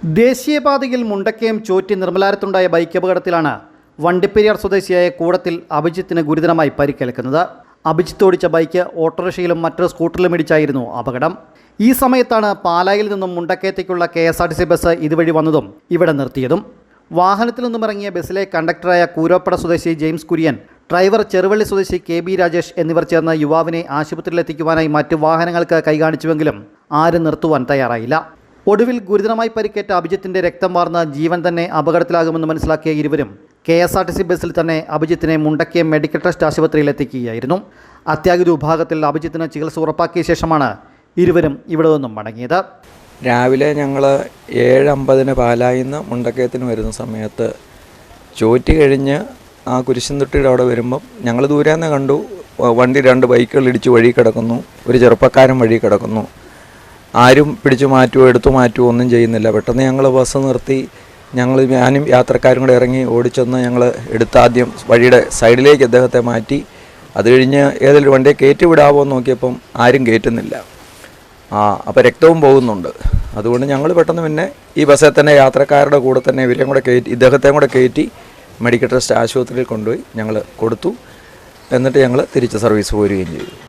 ദേശീയപാതയിൽ മുണ്ടക്കയം ചോറ്റി നിർമ്മലാരത്തുണ്ടായ ബൈക്ക് അപകടത്തിലാണ് വണ്ടിപ്പെരിയാർ സ്വദേശിയായ കൂടത്തിൽ അഭിജിത്തിന് ഗുരുതരമായി പരിക്കേൽക്കുന്നത്. അഭിജിത്ത് ഓടിച്ച ബൈക്ക് ഓട്ടോറിക്ഷയിലും മറ്റൊരു സ്കൂട്ടറിലും ഇടിച്ചായിരുന്നു അപകടം. ഈ സമയത്താണ് പാലായിൽ നിന്നും മുണ്ടക്കയത്തേക്കുള്ള K S R T C bus ഇതുവഴി വന്നതും ഇവിടെ നിർത്തിയതും. വാഹനത്തിൽ നിന്നും ഇറങ്ങിയ ബസ്സിലെ കണ്ടക്ടറായ കൂരോപ്പട സ്വദേശി ജെയിംസ് കുര്യൻ ഡ്രൈവർ ചെറുവള്ളി സ്വദേശി കെ ബി രാജേഷ് എന്നിവർ ചേർന്ന് യുവാവിനെ ആശുപത്രിയിലെത്തിക്കുവാനായി മറ്റു വാഹനങ്ങൾക്ക് കൈകാണിച്ചുവെങ്കിലും ആരും നിർത്തുവാൻ തയ്യാറായില്ല. ഒടുവിൽ ഗുരുതരമായി പരിക്കേറ്റ അഭിജിത്തിന്റെ രക്തം വാർന്ന ജീവൻ തന്നെ അപകടത്തിലാകുമെന്ന് മനസ്സിലാക്കിയ ഇരുവരും K S R T C ബസ്സിൽ തന്നെ അഭിജിത്തിനെ മുണ്ടക്കിയ മെഡിക്കൽ ട്രസ്റ്റ് ആശുപത്രിയിൽ എത്തിക്കുകയായിരുന്നു. അത്യാഹിത വിഭാഗത്തിൽ അഭിജിത്തിന് ചികിത്സ ഉറപ്പാക്കിയ ശേഷമാണ് ഇരുവരും ഇവിടെ നിന്നും മടങ്ങിയത്. രാവിലെ ഞങ്ങൾ ഏഴ് അമ്പതിന് പാലായിൽ നിന്ന് മുണ്ടക്കയത്തിന് വരുന്ന സമയത്ത് ചോറ്റി കഴിഞ്ഞ് ആ കുരിശുംതൊട്ടിയുടെ അവിടെ വരുമ്പം ഞങ്ങൾ ദൂരെ നിന്ന് കണ്ടു വണ്ടി രണ്ട് ബൈക്കുകൾ ഇടിച്ച് വഴി കിടക്കുന്നു. ഒരു ചെറുപ്പക്കാരൻ വഴി കിടക്കുന്നു. ആരും പിടിച്ചു മാറ്റുമോ എടുത്തു മാറ്റുമോ ഒന്നും ചെയ്യുന്നില്ല. പെട്ടെന്ന് ഞങ്ങൾ ബസ് നിർത്തി. ഞങ്ങൾ ഞാനും യാത്രക്കാരും കൂടെ ഇറങ്ങി ഓടിച്ചെന്ന് ഞങ്ങൾ എടുത്താദ്യം വഴിയുടെ സൈഡിലേക്ക് അദ്ദേഹത്തെ മാറ്റി. അത് കഴിഞ്ഞ് ഏതെങ്കിലും വണ്ടിയെ കയറ്റി വിടാമോ എന്ന് നോക്കിയപ്പം ആരും കയറ്റുന്നില്ല. ആ അപ്പോൾ രക്തവും പോകുന്നുണ്ട്. അതുകൊണ്ട് ഞങ്ങൾ പെട്ടെന്ന് പിന്നെ ഈ ബസ്സിൽ തന്നെ യാത്രക്കാരുടെ കൂടെ തന്നെ ഇവരെയും കൂടെ കയറ്റി ഇദ്ദേഹത്തെയും കൂടെ കയറ്റി മെഡിക്കൽ ട്രസ്റ്റ് ആശുപത്രിയിൽ കൊണ്ടുപോയി ഞങ്ങൾ കൊടുത്തു. എന്നിട്ട് ഞങ്ങൾ തിരിച്ച് സർവീസ് പോരുകയും ചെയ്തു.